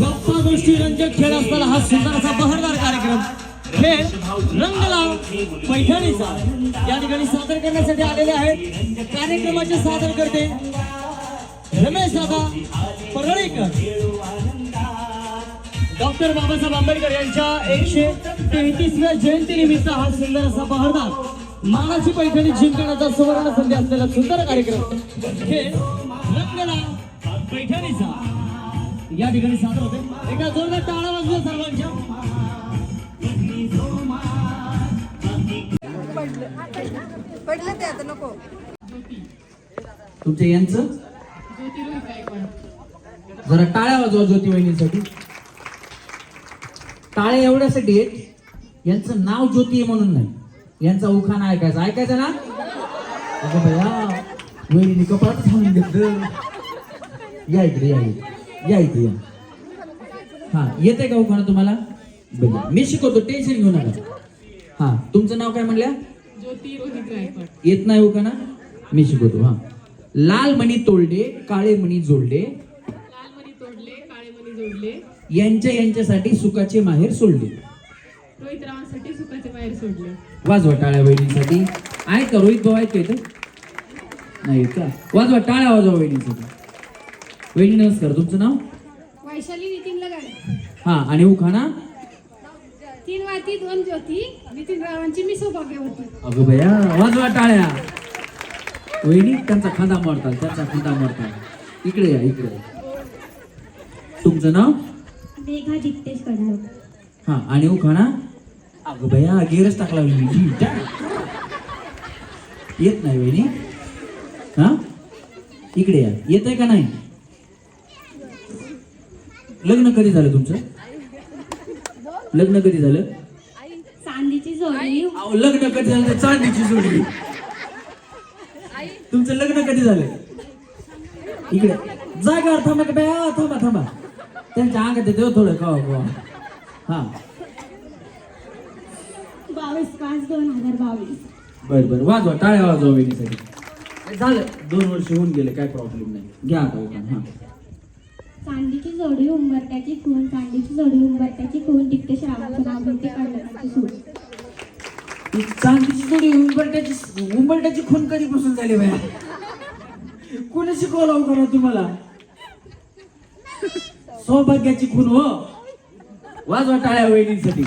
गप्पा गोष्टी रंजक खेळ असताना हा सुंदर असा बहरदार कार्यक्रम. खेळ रंगलाव पैठणीचा. या ठिकाणी सादर करण्यासाठी आलेले आहेत. कार्यक्रमाचे सादर करते रमेश दादा परळीकर. डॉक्टर बाबासाहेब आंबेडकर यांच्या एकशे तेहतीसव्या जयंती निमित्त हा सुंदर असा बहरदार मानाची पैठणी जिंकण्याचा सुवर्ण संधी असलेला सुंदर कार्यक्रम. हे रंगला पैठणीचा या ठिकाणी सादर होते. एका जोरदार टाळा सर्वांच्या. पडलं ते आता नको. तुमच्या यांचं? जरा टाळ्या वाजवा ज्योती वहिनीसाठी टाळ्या एवढ्यासाठी आहेत यांचं नाव ज्योती आहे म्हणून नाही. यांचा उखाणा ऐकायचा. ऐकायचा ना? अगं बया वहिनी कपाट थांबून घेतलं. या इकडे या इकडे. या इकडे या. हा येते का उखाणा तुम्हाला? बघा मी शिकवतो टेन्शन घेऊ नका. हा तुमचं नाव काय म्हणल्या? ज्योती रोहित गायकवाड येत नाही उखाणा मी शिकवतो हा. लाल मणी तोडले काळे मणी जोडले. लाल मणी तोडले काळे मणी जोडले. यांच्या यांच्यासाठी सुखाचे माहेर सोडले. रोहित रावांसाठी सुखाचे बाहेर सोडले. वाजवा टाळ्या वहिनीसाठी आहे का रोहित भाऊ आहेत का इथं नाही का? वाजवा टाळ्या वाजवा वहिनीसाठी वहिनी नमस्कार तुमचं नाव? वैशाली नितीन लगाडे. हा आणि उखाणा? तीन वाती दोन ज्योती. नितीन रावांची मी सौभाग्यवती अगं भया वाजवा टाळ्या वहिनी त्यांचा खांदा मारतात त्यांचा खांदा मारतात इकडे या इकडे. या. तुमचं नाव? मेघा जितेश कडाव हा आणि उखाणा? अगं भया गेरच टाकला वहिनी. येत नाही वहिनी. हा? इकडे या. येत आहे का नाही? लग्न कधी झालं तुमचं? लग्न कधी झालं? चांदीची जोडी. अहो लग्न कधी झालं? चांदीची जोडी. तुमचं लग्न कधी झालं? इकडे. जागा थांबा का बाया? थांबा थांबा. त्यांच्या अंगात देव थोडं. कवा कवा हा. बावीस पाच दोन हजार बावीस. बर बर. वाजवा. टाळ्या वाजवा वेणीसाठी झालं. दोन वर्ष होऊन गेले. काय प्रॉब्लेम नाही. घ्या आता उखाण, हा. चांदीची जोडी उंबरट्याची खून चांदीची जोडी उंबरट्याची खून डिक्टेश रामाचं नाव घेते काढण्याची सूट ती चांदीची जोडी उंबरट्याची उंबरट्याची खून कधीपासून झाली बाया? कोणी शिकवलं करा तुम्हाला? सौभाग्याची खून हो. वाजवा टाळ्या वहिनीसाठी.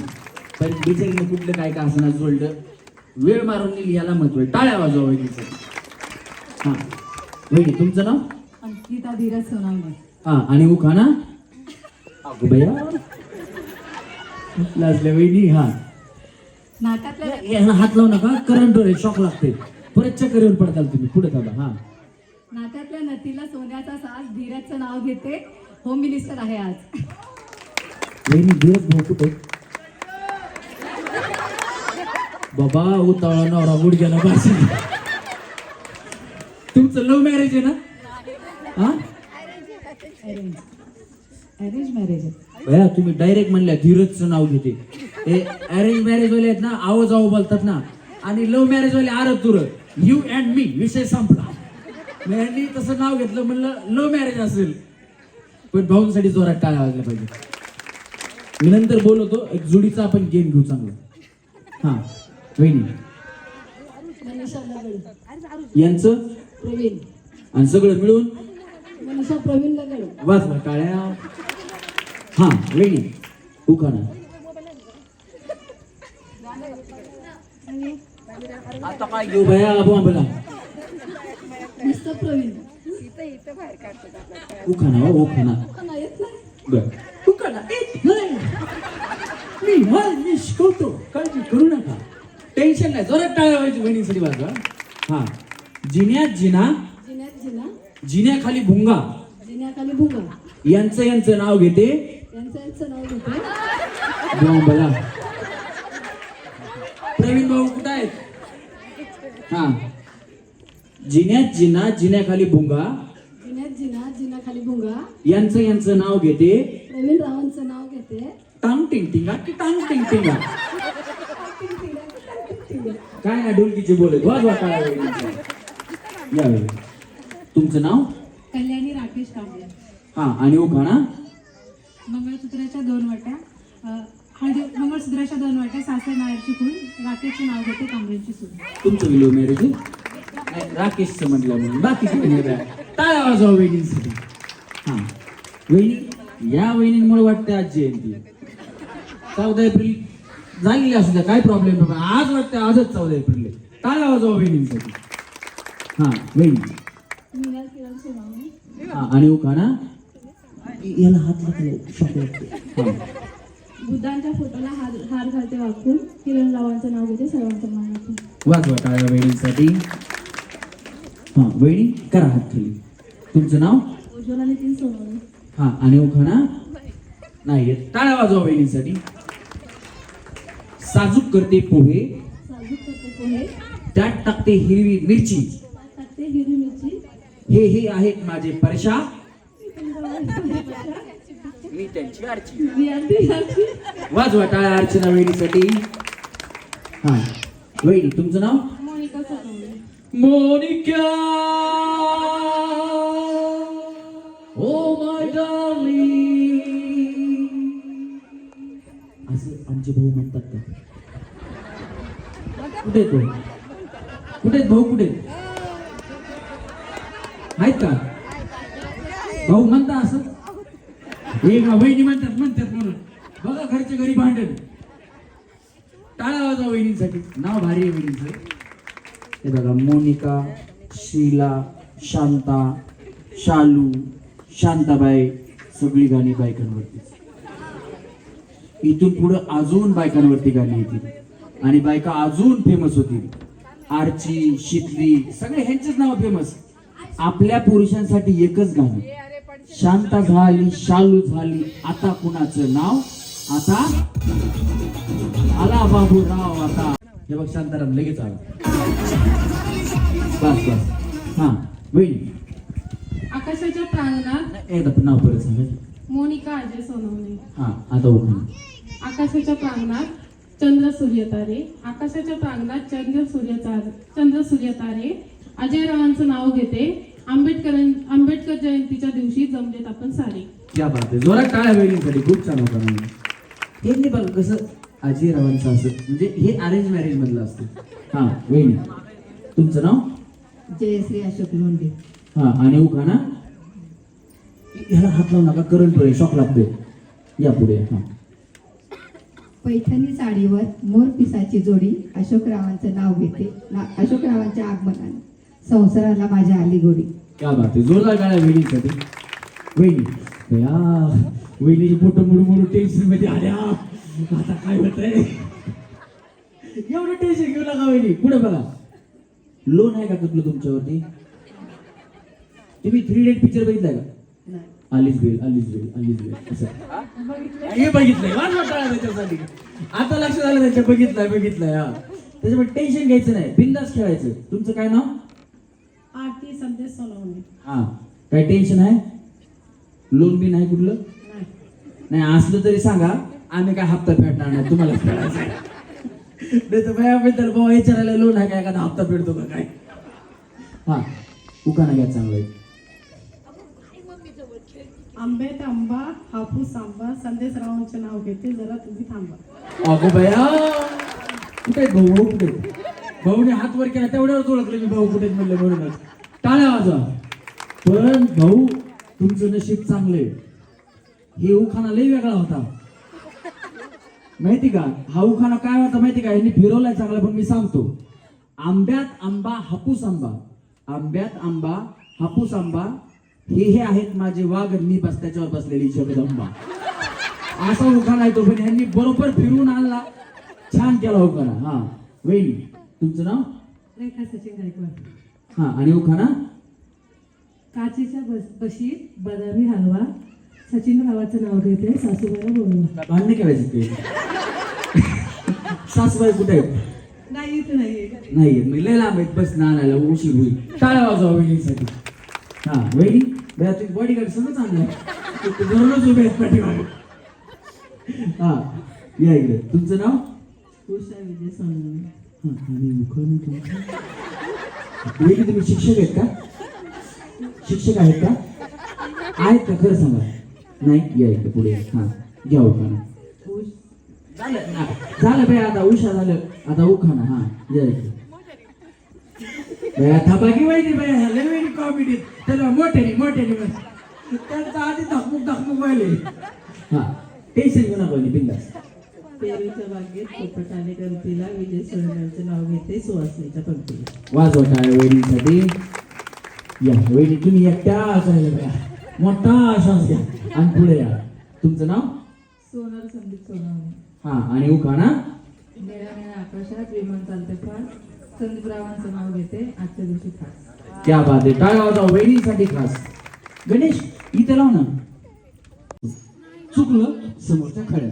पण बिचारीने कुठलं काय का असणार जोडलं? वेळ मारून नेली याला महत्त्व टाळ्या वाजवा वहिनीसाठी. हा. वहिनी तुमचं नाव? अंकिता धीरज सोनावणे. हा आणि बया लाजल्या वहिनी? हा. यांना हात लावू नका. करंट शॉक लागते. परत चक्करवर पडताल तुम्ही. पुढे थांबा. हा. नात्यातल्या नतीला सोन्याचा साज धीरजचं नाव घेते. होम मिनिस्टर आहे आज. वहिनी दिवस भाऊ कुठे? बाबा उतावळा नवरा गुडघ्याला बाशी तुमचं लव्ह मॅरेज आहे ना? हा? अरेंज मॅरेज भया तुम्ही डायरेक्ट म्हणल्या धीरजचं नाव घेते. हे अरेंज मॅरेज वाले आहेत ना आव जाऊ बोलतात ना. आणि लव्ह मॅरेज वाले आर तुर यू अँड मी विषय संपला. मी तसं नाव घेतलं म्हणलं लव्ह मॅरेज असेल. पण भाऊंसाठी जोरात टाळ्या वाजल्या पाहिजे. मी नंतर बोलवतो एक जोडीचा आपण गेम घेऊ चांगला. हा वहिनी. यांचं? आणि सगळं मिळून? लगड वाजवा टाळ्या. हा वहिनी उखाणा आता काय घेऊ भया बोला नुसतं प्रवीण. इथं इथं बाहेर काढतात उखाणा हो उखाणा कोणा येत नाही? बर. उखाणा एक नाही. मी हाय मी शिकवतो काळजी करू नका. टेन्शन नाही जोरात टाळ्या व्हायची बहिणीसाठी वाजवा हा. जिन्यात जिना जिन्यात जिना जिन्याखाली भुंगा. जिन्याखाली भुगा. यांचं यांचं नाव घेते. यांचं यांचं नाव घेते. बोला प्रवीण भाऊ कुठं आहेत? हा. जिन्यात जिना जिन्याखाली भुंगा. जिन्यात जिना जिन्याखाली भुंगा. यांचं यांचं नाव घेते. प्रवीण रावांचं नाव घेते. टांग टिंग टिंगा की टांग टिंग टिंगा. काय ना ढोलकीचे बोलत. टाळ्या वहिनीच्या. यावेळी तुमचं नाव? कल्याणी राकेश कांबळे. हा आणि उखाणा? मंगळसूत्राच्या दोन वाट्या. हळदी मंगळसूत्राच्या दोन वाट्या सासर नायरची खून राकेशचे नाव घेते कांबळेची सून. तुमचं विलो मॅरेज राकेशचं म्हटलं म्हणून. बाकी काही नाही काय. टाळ्या वाजवा वहिनींसाठी. हा. वहिनी या वहिनींमुळे वाटते आज जयंती. चौदा एप्रिल झालेली असू द्या काय प्रॉब्लेम आज वाटते आजच चौदा एप्रिल. टाळ्या वाजवा वहिनींसाठी. हा वहिनी मीरा किरण सोनवणे हा आणि उखाणा याला हात लागले हा. बुद्धांच्या फोटोला हार हार घालते वाकून. किरण रावांचं नाव घेते सर्वांचं वाजवा टाळ्या हा करा हात खाली. तुमचं नाव? उज्ज्वला नितीन सोनवणे हा आणि उखाणा? नाही. टाळ्या वाजवा वहिनींसाठी साजूक करते पोहे. साजूक करते पोहे. त्यात टाकते हिरवी मिरची. टाकते हिरवी मिरची हे हे आहेत माझे परशा मी त्यांची आरची. वाजवा टाळ्या अर्चना वहिनीसाठी हा. वहिनी तुमचं नाव? Monika oh my darling. असं आमचे भाऊ म्हणतात का? कुठे भाऊ? कुठे आहेत भाऊ? कुठे आहेत? का भाऊ म्हणता असं एक वहिनी म्हणतात म्हणतात म्हणून बघा घरच्या घरी भांडण टाळा वाजा वहिनीसाठी नाव भारी आहे वहिनीचं हे बघा मोनिका शीला शांता शालू शांताबाई सगळी गाणी बायकांवरती इथून पुढं अजून बायकांवरती गाणी येतील आणि बायका अजून फेमस होतील आरची शितली सगळे ह्यांचेच नाव फेमस आपल्या पुरुषांसाठी एकच गाणं. शांता झाली शालू झाली आता कुणाचं नाव? आता आला बाबूराव आता. हे बघ शांताराम लगेच आला. बस बस. हा वहिनी आकाशाच्या प्रांगणात एकदा नाव परत सांगा. मोनिका अजय सोनवणे. हा आता उखाणा आकाशाच्या प्रांगणात चंद्र सूर्य तारे आकाशाच्या प्रांगणात चंद्र सूर्य तारे चंद्र सूर्य तारे अजय रावांचं नाव घेते. आंबेडकर आंबेडकर जयंतीच्या दिवशी जमलेत आपण सारे. क्या बात आहे जोरात टाळ्या वहिनीसाठी खूप छान होता म्हणजे त्यांनी बघा कसं अजयरावांचं असं म्हणजे हे अरेंज मॅरेज मधलं असतं. हा वहिनी तुमचं नाव? जयश्री अशोक लोंढे. हा आणि उखाणा? ह्याला हात लावू नका करंट होईल शॉक लागतोय या पुढे हा. पैठणी साडीवर मोर पिसाची जोडी अशोकरावांचं नाव घेते ना अशोकरावांच्या आगमनाने. संसाराला माझ्या आली गोडी. क्या बात आहे. जोरदार गाड्या वहिनीसाठी वहिनी या. वहिनीची फोटो मुडू मुडू टेन्शनमध्ये आल्या. आता काय होतंय? एवढं टेन्शन घेऊ नका वहिनी पुढे बघा. लोन आहे का कुठलं तुमच्यावरती? तुम्ही थ्री डेट पिक्चर बघितलाय का? आलीच बेल आलीच बेल आलीच बेल असं. हे बघितलंय. त्याच्यासाठी. आता लक्ष झालं त्याच्या बघितलंय बघितलंय हा. त्याच्यामुळे टेन्शन घ्यायचं नाही. बिंदास खेळायचं. तुमचं काय नाव? सोनवणे हा. काय टेन्शन आहे? लोन बी नाही कुठलं? नाही. असलं तरी सांगा. आम्ही काय हप्ता फेडणार नाही तुम्हाला फेडायचं आहे. नाही तर बद्दल बाबा विचारायला लोन आहे काय? एखादा हप्ता फेडतो का काय? हा. उकाना घ्या चांगलं आहे. आंब्यात आंबा हापूस आंबा संदेश रावांचे नाव घेते. जरा तुम्ही थांबा. अगो बया! कुठे भाऊ? कुठे? भाऊने हात वर केला तेवढ्यावर ओळखलं मी भाऊ कुठे म्हणलं म्हणूनच. टाळ्या वाजवा. पण भाऊ तुमचं नशीब चांगले हे उखाणा लय वेगळा होता. माहिती का? हा उखाणा काय होता माहिती का? यांनी फिरवलाय चांगला पण मी सांगतो. आंब्यात आंबा हापूस आंबा. आंब्यात आंबा हापूस आंबा. हे हे आहेत माझे वाघ मी बस त्याच्यावर बसलेली जगदंबा असा उखाणा आहे तो पण यांनी बरोबर फिरून आणला. छान केला उखाणा. हा. वहिनी तुमचं नाव? रेखा सचिन गायकवाड. हा आणि उखाणा? काचेच्या बस बशीत बदामी हलवा. सचिन रावाचं नाव घेते सासूबाईला बोलवा. भांडणे करायचे ते. सासूबाई कुठे आहेत? नाही इथं नाही नाही मी लय लांब आहेत. बस ना आणायला उशीर होईल. टाळा वाजवा वहिनीसाठी. हा वहिनी बया तुम्ही बॉडीगार्ड सगळं चांगलं आहे. ते धरूनच उभे आहेत पाठीमागे. हा या इकडे. तुमचं नाव? उषा विजय सोनवणे हा, आणि मुखाने तुमचं? वहिनी तुम्ही शिक्षक आहेत का? शिक्षक आहेत का? आहेत का? खरं सांगा. नाही या इकडे पुढे. हा घ्या उखाणा. झालं. झालं बाई आता उषा झालं. आता उखाणा. हा या इकडे. बाया थांबा की वहिनी बाया लय वहिनी कॉमेडी त्याला मोठ्याने मोठ्याने त्यांचा आधी धकमुक धकमुक व्हायले. हा टेन्शन घेऊ नका बिंदास. पेरूच्या बागेत पोपट आले गमतीला विजय सोडण्याचं नाव घेते सुवासनीच्या पंक्तीला. वाजवा टाळ्या वहिनीसाठी. या वहिनी तुम्ही एकट्या असायला द्या मोठा श्वास घ्या. आणि पुढे या. तुमचं नाव? सोनार संदीप सोनावणे. हा आणि उखाणा? आकाशात विमान चालते फार संदीपरावांचं नाव घेते आजच्या दिवशी खास. क्या बात आहे. टाळ्या वाजवा वहिनीसाठी खास. गणेश इथे लाव ना. चुकलं समोरच्या खड्यात.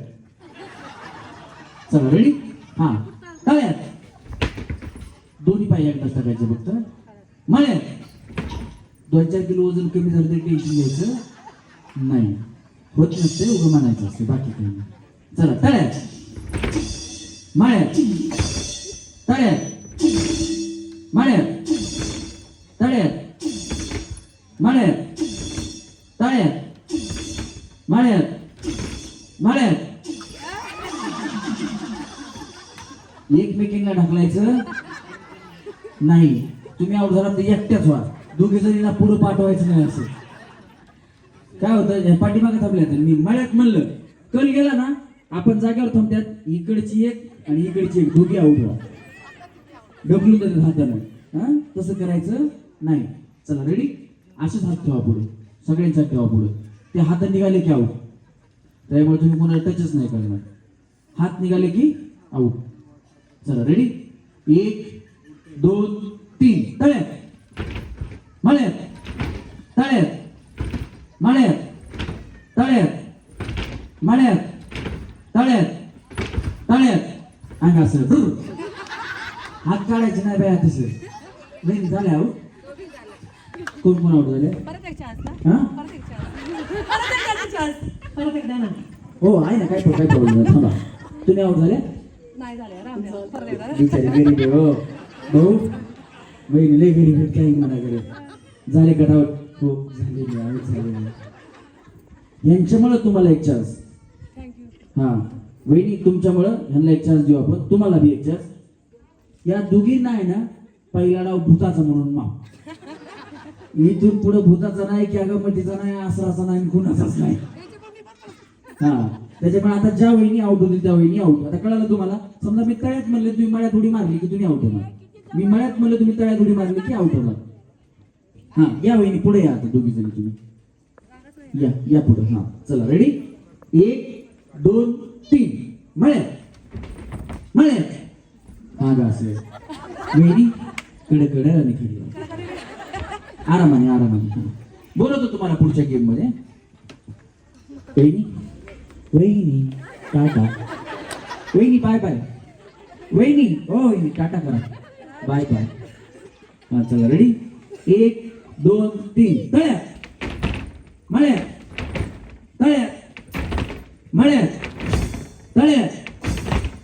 चला रेडी हा. तळ्यात दोन्ही पाय एकदाच टाकायचे फक्त. मळ्यात. दोन चार किलो वजन कमी झालं तरी टेन्शन घ्यायचं नाही. होत नसते उभं म्हणायचं असते बाकी काही नाही. चला तळ्यात. माळ्यात. तळ्यात. माळ्यात. नाही. तुम्ही आउट एकट्याच व्हा. दोघे जणीला पुढं पाठवायचं नाही असं. काय होतं? पाठीमागे थांबल्या तर मी मळ्यात म्हणलं कल गेला ना आपण जागेवर थांबत्यात इकडची एक आणि इकडची एक. दोघी आऊट व्हा. ढकलून देतात हातानं. हा? तसं करायचं नाही. चला रेडी असेच हात ठेवा पुढे. सगळ्यांचा ठेवा पुढे. ते हात निघाले की आऊट त्यामुळे तुम्ही कोणाला टचच नाही करणार. हात निघाले की आऊट चला रेडी एक दोन तीन. तळ्यात. मळ्यात. तळ्यात. मळ्यात. तळ्यात. मळ्यात. तळ्यात. तळ्यात. अंगा असं. हात काढायचे नाही बाया तसं नाही झाले आहो. कोण कोण आउट झाले हा? आहे ना काय काय प्रॉब्लेम नाही तुम्ही आउट झाले? बिचारी गरीब आहे, हो. भाऊ बहीण लय घरी आहेत, काही म्हणा झाले गटावट? हो झाले आउट झाले यांच्यामुळं तुम्हाला एक चान्स हा. वहिनी तुमच्यामुळं ह्यांना एक चान्स देऊ आपण. तुम्हाला बी एक चान्स या दोघींना आहे ना पहिला डाव भूताचा म्हणून माप इथून पुढे भूताचा नाही की अगमतीचा नाही असराचा नाही कुणाचाच नाही. हा. त्याच्यामुळे आता ज्या वहिनी आउट होतील त्या वहिनी आउट आता कळालं तुम्हाला? समजा मी तळ्यात म्हणले तुम्ही मला थोडी मारली की तुम्ही आउट होणार. मी मळ्यात म्हणलं तुम्ही तळ्यात उडी मारली की आउट होणार. हा या वहिनी पुढे या आता दोघी जणी तुम्ही. या या पुढे हा. चला रेडी एक दोन तीन. मळ्यात. मळ्यात. हा गा असेल वहिनी कडे कडे आणि खडी आरामाने आरामाने बोलवतो तुम्हाला पुढच्या गेममध्ये वहिनी वहिनी टाटा. वहिनी बाय बाय वहिनी ओ वहिनी टाटा करा. Bye bye. चला रेडी एक दोन तीन. तळ्यात. मळ्यात. तळ्यात. मळ्यात. तळ्यात.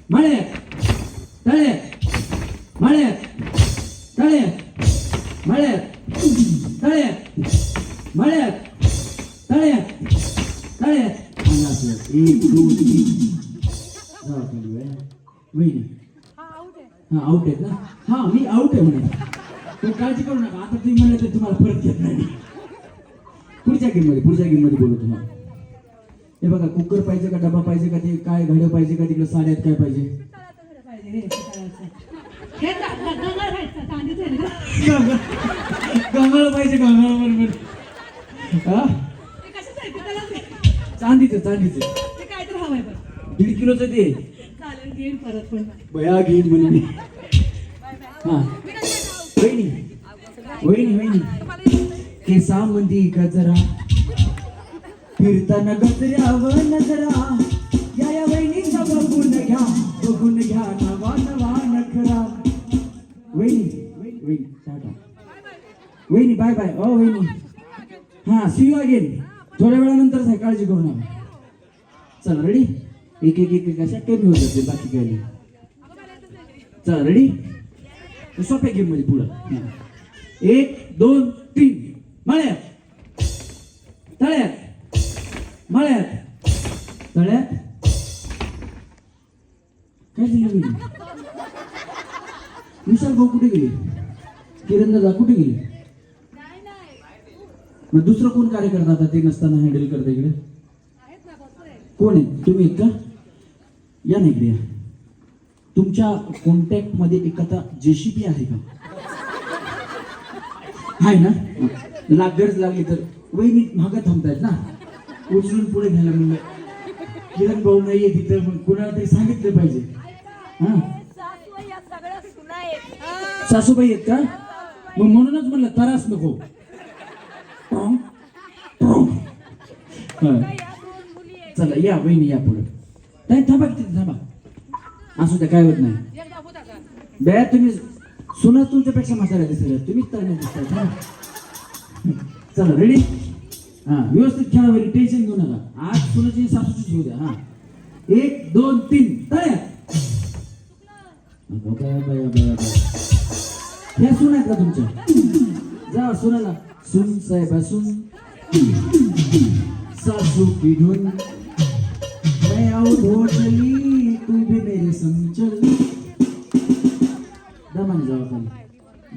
मळ्यात. तळ्यात. मळ्यात. तळ्यात. मळ्यात. हे बघा कुकर पाहिजे का डबा पाहिजे का ते काय घड्या पाहिजे का तिकडे साड्यात काय पाहिजे? कमळ पाहिजे कमळ बरोबर हा? चांदीचं चांदीचं. दीड किलोचं ते. बया घेईन म्हणे मी. हा. वहिनी वहिनी वहिनी. केसामध्ये गजरा फिरताना गजऱ्यावर नजरा. या या वहिनीचा बघून घ्या बघून घ्या नवा नवा नखरा. वहिनी वहिनी टाटा वहिनी बाय बाय. ओ वहिनी. हा सी यू अगेन थोड्या वेळानंतर आहे काळजी करू नका. चल रेडी एक एक एक अशा कमी होत जाते बाकी काही नाही. रेडी सोप्या गेममध्ये पुढं. एक दोन तीन. मळ्यात. तळ्यात. मळ्यात. तळ्यात. काय दिलं मी विशाल भाऊ कुठे गेले? किरण दादा कुठे गेले? मग दुसरं कोण कार्य करत आता ते नसताना हँडल करता इकडे? कोण आहे? तुम्ही का? या ना इकडे या. तुमच्या कॉन्टॅक्टमध्ये एखादा जेसीपी आहे का? आहे ना? लाग गरज लागली तर वहिनी महागात थांबतायत ना? उचलून पुढे घ्यायला म्हणलं किरण भाऊ नाहीये तिथं मग कुणाला तरी सांगितलं पाहिजे. हा? सासूबाई आहेत का? मग म्हणूनच म्हणलं तरास नको. चला या बहिणी या पुढे. नाही थांबा तिथे थांबा. असू द्या काय होत नाही. बॅ तुम्ही सुना तुमच्यापेक्षा म्हाताऱ्या दिसल्या तुम्हीच तर नाही दिसताय चला रेडी हा व्यवस्थित खेळा वगैरे टेन्शन घेऊ नका. आज सुनाची सासूचीच होऊ द्या हा. एक दोन तीन तळ्या अगं ह्या सुन आहेत का तुमच्या? जा सुनाला. सुन साहेबा सुन. सासू की धुन मैं आऊट हो तू भी मेरे संचल दमान जावा खाली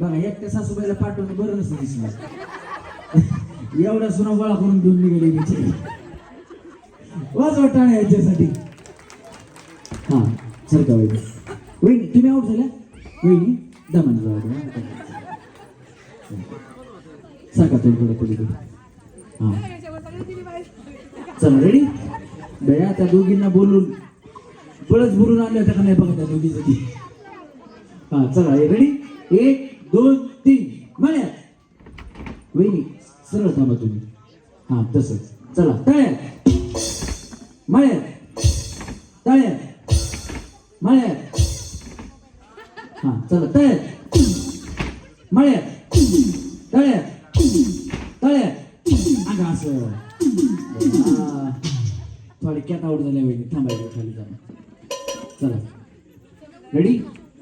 बघा एकट्या सासूबाईला पाठवून बरं नसतं दिसलं एवढा सुना गोळा करून घेऊन निघाली बिचारी वाज वाटाणे याच्यासाठी. हा सरका वहिनी वहिनी तुम्ही आऊट झाल्या? वहिनी दमन जावा बघा. सरका थोडं थोडं थोडी हा. चला रेडी बया त्या दोघींना बोलून पळच बोलून आणल्या त्या का नाही बघा त्या दोघी जणी. हा चला रेडी एक दोन तीन. म्हणा वहिनी सरळ थांबा तुम्ही. हा तसं चला तळ्या मळ्यात. तळ्यात. मळ्यात. हा चला तळ्या मळ्यात. तळ्यात. तळ्यात. अगं असं. थोडक्यात आवड आउट झाल्या वेळी थांबायचं खाली जाणं चला. रेडी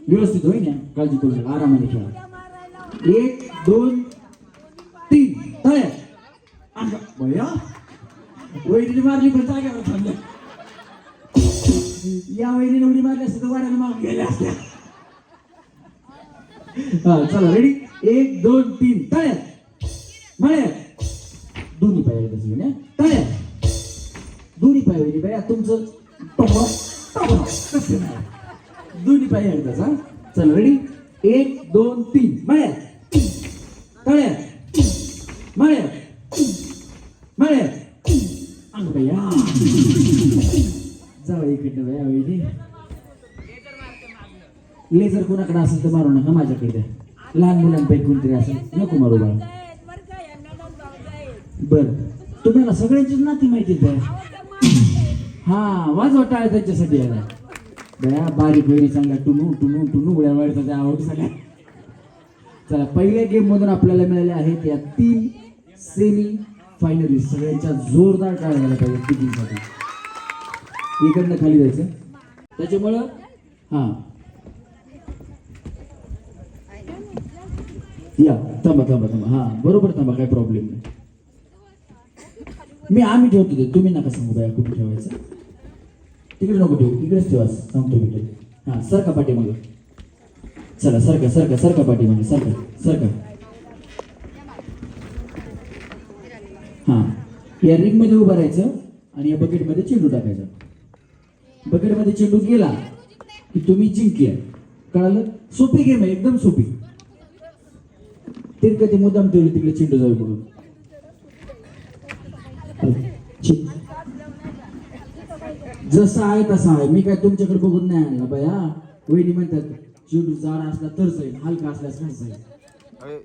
व्यवस्थित होईल ना? काळजी करू नका. आरामाने खेळा. एक दोन तीन. तळ्या अगं, वहिनीने मारली पण जाग्यावर थांबल्या या वहिनीने उडी मारली असते तर वाड्याला माग गेल्या असत्या हा चला रेडी एक दोन तीन तळ्यात म्हळ्या दोन्ही पाय तसं घेऊन या. दोन्ही पाय वहिनी बया तुमचं टोपा टोपा कसं नाही दोन्ही पाय एकदाच हा चला रेडी एक दोन तीन मळ्यात तळ्यात मळ्यात लेझर कोणाकडे असेल तर मारू नका माझ्याकडे द्या. लहान मुलांपैकी कोणतरी असेल नको मारू बाळा. बर. तुम्हाला सगळ्यांचीच नाती माहिती आहे हा वाजवा टाळ त्यांच्यासाठी यायला. दया बारीक बहिणी चांगला टुनू टुनू टुनू उड्या वाढतात त्या आवड सगळ्या चला पहिल्या गेम मधून आपल्याला मिळाले आहेत या तीन सेमी फायनलिस्ट सगळ्यांच्या जोरदार टाळ झाला पाहिजे तिघींसाठी इकडनं खाली जायचं. त्याच्यामुळं हा. या थांबा थांबा थांबा. हा बरोबर थांबा काय प्रॉब्लेम नाही. मी आम्ही ठेवतो ते. तुम्ही नका सांगू बाया कुठे ठेवायचं. तिकडे नको ठेवू. इकडेच ठेवा. सांगतो मी तुला हा सरका पाठीमागं. चला सरका सरका सरका पाठीमागं. सरका सरका हा या रिंगमध्ये उभं राहायचं आणि या बकेटमध्ये चेंडू टाकायचा. बकेटमध्ये चेंडू गेला की तुम्ही जिंकले. कळालं? सोपी गेम आहे एकदम सोपी. तिरकं ते मुद्दाम ठेवले तिकडे चेंडू जाऊ म्हणून. जसं आहे तसं आहे. मी काय तुमच्याकडे बघून नाही आणला बाया वहिनी म्हणतात चेंडू जाड असला तर जाईल हलका असल्यास नाही जाईल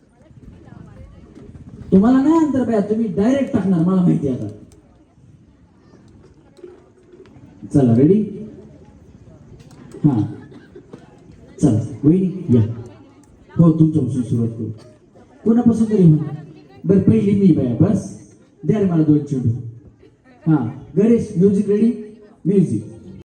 तुम्हाला नाही अंतर बाया तुम्ही डायरेक्ट टाकणार मला माहिती आता. चला रेडी हा. चला वहिनी या. हो तुमच्यापासून सुरुवात करू. कोणापासून तरी हो बरं पहिली मी बाया बस. द्या रे मला दोन चिडू हा गणेश म्युझिक रेडी म्युझिक